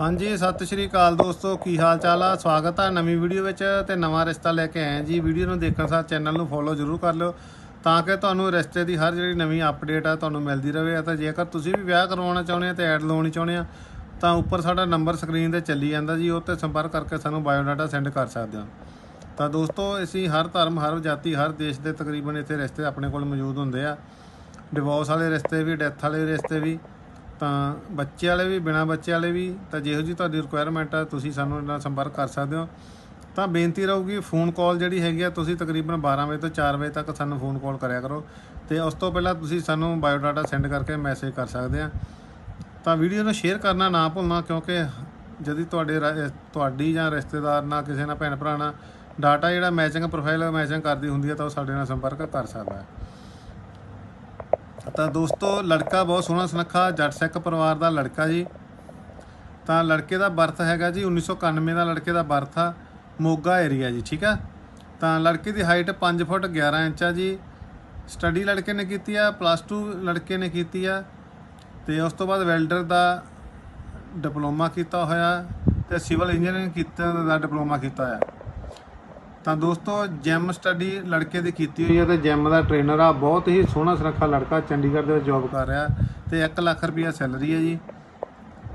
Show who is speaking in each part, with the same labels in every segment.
Speaker 1: ਹਾਂਜੀ, ਸਤਿ ਸ਼੍ਰੀ ਅਕਾਲ ਦੋਸਤੋ, ਕੀ ਹਾਲ ਚਾਲ ਆ? ਸਵਾਗਤ ਆ ਨਵੀਂ ਵੀਡੀਓ ਵਿੱਚ ਤੇ ਨਵਾਂ ਰਿਸ਼ਤਾ ਲੈ ਕੇ ਆਏ ਜੀ। ਵੀਡੀਓ ਨੂੰ ਦੇਖਣ ਸਾਰ ਚੈਨਲ ਨੂੰ ਫੋਲੋ ਜ਼ਰੂਰ ਕਰ ਲਿਓ ਤਾਂ ਕਿ ਤੁਹਾਨੂੰ ਰਿਸ਼ਤੇ ਦੀ ਹਰ ਜਿਹੜੀ ਨਵੀਂ ਅਪਡੇਟ ਆ ਤੁਹਾਨੂੰ ਮਿਲਦੀ ਰਹੇ ਅਤੇ ਜੇਕਰ ਤੁਸੀਂ ਵੀ ਵਿਆਹ ਕਰਵਾਉਣਾ ਚਾਹੁੰਦੇ ਆ ਤੇ ਐਡ ਲਵਾਉਣੀ ਚਾਹੁੰਦੇ ਆ, ਤਾਂ ਉੱਪਰ ਸਾਡਾ ਨੰਬਰ ਸਕਰੀਨ ਤੇ ਚੱਲੀ ਜਾਂਦਾ ਜੀ। ਉਹ ਤੇ ਸੰਪਰਕ ਕਰਕੇ ਸਾਨੂੰ ਬਾਇਓਡਾਟਾ ਸੈਂਡ ਕਰ ਸਕਦੇ ਹੋ। ਤਾਂ ਦੋਸਤੋ, ਅਸੀਂ ਹਰ ਧਰਮ, ਹਰ ਜਾਤੀ, ਹਰ ਦੇਸ਼ ਦੇ ਤਕਰੀਬਨ ਇੱਥੇ ਰਿਸ਼ਤੇ ਆਪਣੇ ਕੋਲ ਮੌਜੂਦ ਹੁੰਦੇ ਆ। ਡਿਵੋਰਸ ਵਾਲੇ ਰਿਸ਼ਤੇ ਵੀ ਡੈਥ ਵਾਲੇ ਰਿਸ਼ਤੇ ਵੀ। ਤਾਂ ਬੱਚੇ ਵਾਲੇ ਵੀ, ਬਿਨਾ ਬੱਚੇ ਵਾਲੇ ਵੀ ਤਾਂ ਜਿਹੋ ਜੀ ਤੁਹਾਡੀ ਰਿਕੁਆਇਰਮੈਂਟ ਆ, ਤੁਸੀਂ ਸਾਨੂੰ ਇਹਨਾਂ ਨਾਲ ਸੰਪਰਕ ਕਰ ਸਕਦੇ ਹੋ। ਤਾਂ ਬੇਨਤੀ ਰਹੂਗੀ ਫੋਨ ਕਾਲ ਜਿਹੜੀ ਹੈਗੀ ਆ, ਤੁਸੀਂ ਤਕਰੀਬਨ 12 ਵਜੇ ਤੋਂ 4 ਵਜੇ ਤੱਕ ਸਾਨੂੰ ਫੋਨ ਕਾਲ ਕਰਿਆ ਕਰੋ ਤੇ ਉਸ ਤੋਂ ਪਹਿਲਾਂ ਤੁਸੀਂ ਸਾਨੂੰ ਬਾਇਓ ਡਾਟਾ ਸੈਂਡ ਕਰਕੇ ਮੈਸੇਜ ਕਰ ਸਕਦੇ ਆ। ਤਾਂ ਵੀਡੀਓ ਨੂੰ ਸ਼ੇਅਰ ਕਰਨਾ ਨਾ ਭੁੱਲਣਾ, ਕਿਉਂਕਿ ਜਦੀ ਤੁਹਾਡੇ ਰਾ- ਤੁਹਾਡੀ ਜਾਂ ਰਿਸ਼ਤੇਦਾਰ ਨਾਲ ਕਿਸੇ ਨਾਲ ਭੈਣ ਭਰਾ ਨਾਲ ਡਾਟਾ ਜਿਹੜਾ ਮੈਚਿੰਗ ਪ੍ਰੋਫਾਈਲ ਮੈਚਿੰਗ ਕਰਦੀ ਹੁੰਦੀ ਹੈ ਤਾਂ ਉਹ ਸਾਡੇ ਨਾਲ ਸੰਪਰਕ ਕਰ ਸਕਦਾ। ਹੈ ਤਾਂ ਦੋਸਤੋ, ਲੜਕਾ ਬਹੁਤ ਸੋਹਣਾ ਸੁਨੱਖਾ, ਜੱਟ ਸਿੱਖ ਪਰਿਵਾਰ ਦਾ ਲੜਕਾ ਜੀ। ਤਾਂ ਲੜਕੇ ਦਾ ਬਰਥ ਹੈਗਾ ਜੀ 1991 ਦਾ ਲੜਕੇ ਦਾ ਬਰਥ ਆ, ਮੋਗਾ ਏਰੀਆ ਜੀ, ਠੀਕ ਆ? ਤਾਂ ਲੜਕੇ ਦੀ ਹਾਈਟ 5 ਫੁੱਟ 11 ਇੰਚ ਆ ਜੀ। ਸਟੱਡੀ ਲੜਕੇ ਨੇ ਕੀਤੀ ਆ ਪਲੱਸ 2 ਲੜਕੇ ਨੇ ਕੀਤੀ ਆ। ਤੇ ਉਸ ਤੋਂ ਬਾਅਦ ਵੈਲਡਰ ਦਾ ਡਿਪਲੋਮਾ ਕੀਤਾ ਹੋਇਆ, ਤੇ ਸਿਵਲ ਇੰਜੀਨੀਅਰਿੰਗ ਕੀਤਾ, ਦਾ ਡਿਪਲੋਮਾ ਕੀਤਾ ਹੋਇਆ। ਤਾਂ ਦੋਸਤੋ ਜਿਮ ਸਟੱਡੀ ਲੜਕੇ ਦੀ ਕੀਤੀ ਹੋਈ ਹੈ ਤੇ ਜਿਮ ਦਾ ਟ੍ਰੇਨਰ ਆ ਬਹੁਤ ਹੀ ਸੋਹਣਾ ਸੁਨੱਖਾ ਲੜਕਾ ਚੰਡੀਗੜ੍ਹ ਦੇ ਵਿੱਚ ਜੌਬ ਕਰ ਰਿਹਾ ਤੇ 1 ਲੱਖ ਰੁਪਈਆ ਸੈਲਰੀ ਹੈ ਜੀ।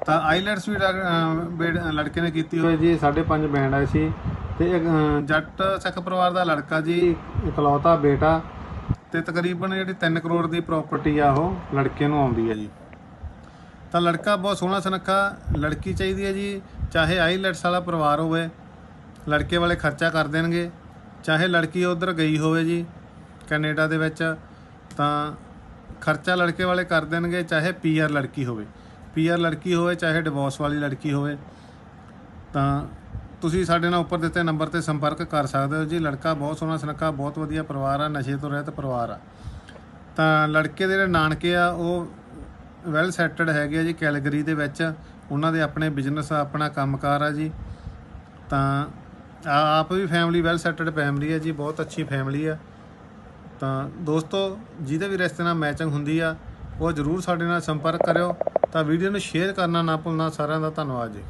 Speaker 1: ਤਾਂ ਆਈਲੈਟਸ ਵੀ ਲੜ- ਅਹ ਲੜਕੇ ਨੇ ਕੀਤੀ ਹੋਈ ਹੈ ਜੀ 5.5 ਬੈਂਡ ਆਏ ਸੀ ਤੇ ਇੱਕ, ਜੱਟ ਸਿੱਖ ਪਰਿਵਾਰ ਦਾ ਲੜਕਾ ਜੀ ਇਕਲੌਤਾ ਬੇਟਾ ਤੇ ਤਕਰੀਬਨ ਜਿਹੜੀ 3 ਕਰੋੜ ਦੀ ਪ੍ਰਾਪਰਟੀ ਆ ਉਹ ਲੜਕੇ ਨੂੰ ਆਉਂਦੀ ਹੈ ਜੀ। ਤਾਂ ਲੜਕਾ ਬਹੁਤ ਸੋਹਣਾ ਸੁਨੱਖਾ ਲੜਕੀ ਚਾਹੀਦੀ ਹੈ ਜੀ ਚਾਹੇ ਆਈਲੈਟਸ ਵਾਲਾ ਪਰਿਵਾਰ ਹੋਵੇ ਲੜਕੇ ਵਾਲੇ ਖਰਚਾ ਕਰ ਦੇਣਗੇ। ਚਾਹੇ ਲੜਕੀ ਉਧਰ ਗਈ ਹੋਵੇ ਜੀ, ਕੈਨੇਡਾ ਦੇ ਵਿੱਚ, ਤਾਂ ਖਰਚਾ ਲੜਕੇ ਵਾਲੇ ਕਰ ਦੇਣਗੇ, ਚਾਹੇ ਪੀਆਰ ਲੜਕੀ ਹੋਵੇ। ਪੀਆਰ ਲੜਕੀ ਹੋਵੇ, ਚਾਹੇ ਡਿਵੋਰਸ ਵਾਲੀ ਲੜਕੀ ਹੋਵੇ, ਤਾਂ ਤੁਸੀਂ ਸਾਡੇ ਨਾਲ ਉੱਪਰ ਦਿੱਤੇ ਨੰਬਰ ਤੇ ਸੰਪਰਕ ਕਰ ਸਕਦੇ ਹੋ ਜੀ। ਲੜਕਾ ਬਹੁਤ ਸੋਹਣਾ ਸੁਨੱਖਾ, ਬਹੁਤ ਵਧੀਆ ਪਰਿਵਾਰ ਆ, ਨਸ਼ੇ ਤੋਂ ਰਹਿਤ ਪਰਿਵਾਰ ਆ। ਤਾਂ ਲੜਕੇ ਦੇ ਜਿਹੜੇ ਨਾਨਕੇ ਆ, ਉਹ ਵੈਲ ਸੈਟਲਡ ਹੈਗੇ ਆ ਜੀ, ਕੈਲਗਰੀ ਦੇ ਵਿੱਚ। ਉਹਨਾਂ ਦੇ ਆਪਣੇ ਬਿਜ਼ਨਸ ਆ, ਆਪਣਾ ਕੰਮਕਾਰ ਆ ਜੀ। ਤਾਂ ਆਪ ਵੀ ਫੈਮਿਲੀ ਵੈਲ ਸੈਟਲਡ ਫੈਮਿਲੀ ਹੈ ਜੀ, ਬਹੁਤ ਅੱਛੀ ਫੈਮਿਲੀ ਆ। ਤਾਂ ਦੋਸਤੋ, ਜਿਹਦੇ ਵੀ ਰਿਸ਼ਤੇ ਨਾਲ ਮੈਚਿੰਗ ਹੁੰਦੀ ਆ, ਉਹ ਜਰੂਰ ਸਾਡੇ ਨਾਲ ਸੰਪਰਕ ਕਰਿਓ। ਤਾਂ ਵੀਡੀਓ ਨੂੰ ਸ਼ੇਅਰ ਕਰਨਾ ਨਾ ਭੁੱਲਣਾ, ਸਾਰਿਆਂ ਦਾ ਧੰਨਵਾਦ ਜੀ।